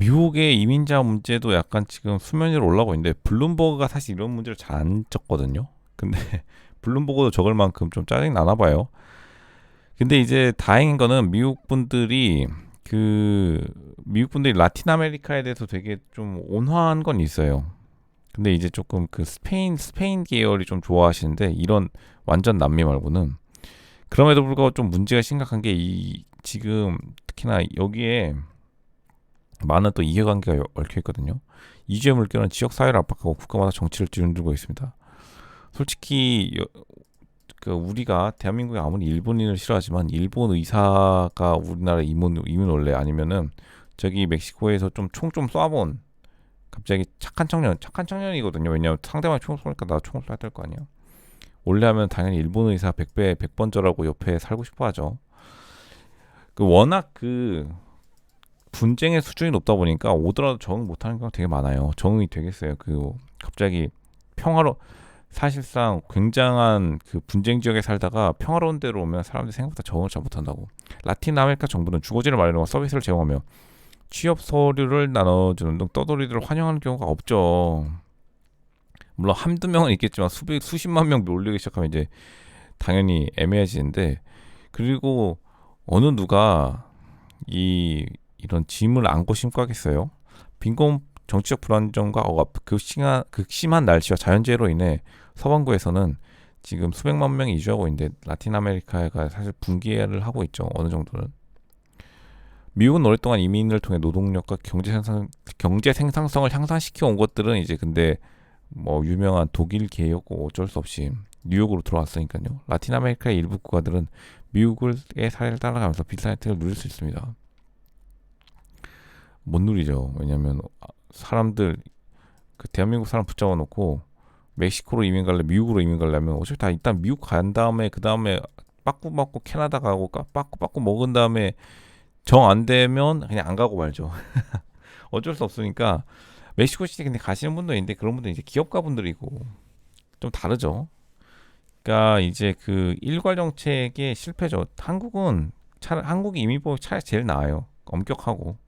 미국의 이민자 문제도 약간 지금 수면 위로 올라오고 있는데 블룸버그가 사실 이런 문제를 잘 안 적거든요. 근데 블룸버그도 적을 만큼 좀 짜증 나나 봐요. 근데 이제 다행인 거는 미국 분들이 그 미국 분들이 라틴 아메리카에 대해서 되게 좀 온화한 건 있어요. 근데 이제 조금 그 스페인 스페인 계열이 좀 좋아하시는데 이런 완전 남미 말고는 그럼에도 불구하고 좀 문제가 심각한 게 이 지금 특히나 여기에 많은 또 이해관계가 얽혀 있거든요. 이주의 물결은 지역 사회를 압박하고 국가마다 정치를 뒤흔들고 있습니다. 솔직히 여- 그 우리가 대한민국에 아무리 일본인을 싫어하지만 일본 의사가 우리나라 이민 이민 올래 아니면은 저기 멕시코에서 좀 총좀 쏴본 갑자기 착한 청년 착한 청년이거든요. 왜냐하면 상대방이 총을 쏘니까 나 총을 쏴야 될 거 아니야. 원래 하면 당연히 일본 의사 100배 100번절하고 옆에 살고 싶어 하죠. 그 워낙 그 분쟁의 수준이 높다 보니까 오더라도 적응 못하는 경우가 되게 많아요. 적응이 되겠어요. 그 갑자기 평화로 사실상 굉장한 그 분쟁 지역에 살다가 평화로운 데로 오면 사람들이 생각보다 적응을 잘 못한다고. 라틴 아메리카 정부는 주거지를 마련하고 서비스를 제공하며 취업 서류를 나눠주는 등 떠돌이들을 환영하는 경우가 없죠. 물론 한두 명은 있겠지만 수백 수십만 명 몰리기 시작하면 이제 당연히 애매해지는데 그리고 어느 누가 이 이런 짐을 안고 심고 하겠어요. 빈곤 정치적 불안정과 억압, 극심한, 극심한 날씨와 자연재해로 인해 서반구에서는 지금 수백만 명이 이주하고 있는데 라틴 아메리카가 사실 붕괴를 하고 있죠. 어느 정도는. 미국은 오랫동안 이민을 통해 노동력과 경제 생산 경제 생산성을 향상시켜 온 것들은 이제 근데 뭐 유명한 독일 개혁고 어쩔 수 없이 뉴욕으로 들어왔으니까요. 라틴 아메리카의 일부 국가들은 미국의 사례를 따라가면서 비슷한 혜택을 누릴 수 있습니다. 못 누리죠. 왜냐하면 사람들 그 대한민국 사람 붙잡아 놓고 멕시코로 이민 갈래, 미국으로 이민 갈려면 어차피 다 일단 미국 간 다음에 그 다음에 빠꾸 빠꾸 캐나다 가고 까- 빠꾸 빠꾸 먹은 다음에 정 안 되면 그냥 안 가고 말죠. 어쩔 수 없으니까 멕시코 시티 근데 가시는 분도 있는데 그런 분들 이제 기업가 분들이고 좀 다르죠. 그러니까 이제 그 일괄 정책의 실패죠. 한국은 차 한국이 이민법이 차라리 제일 나아요. 엄격하고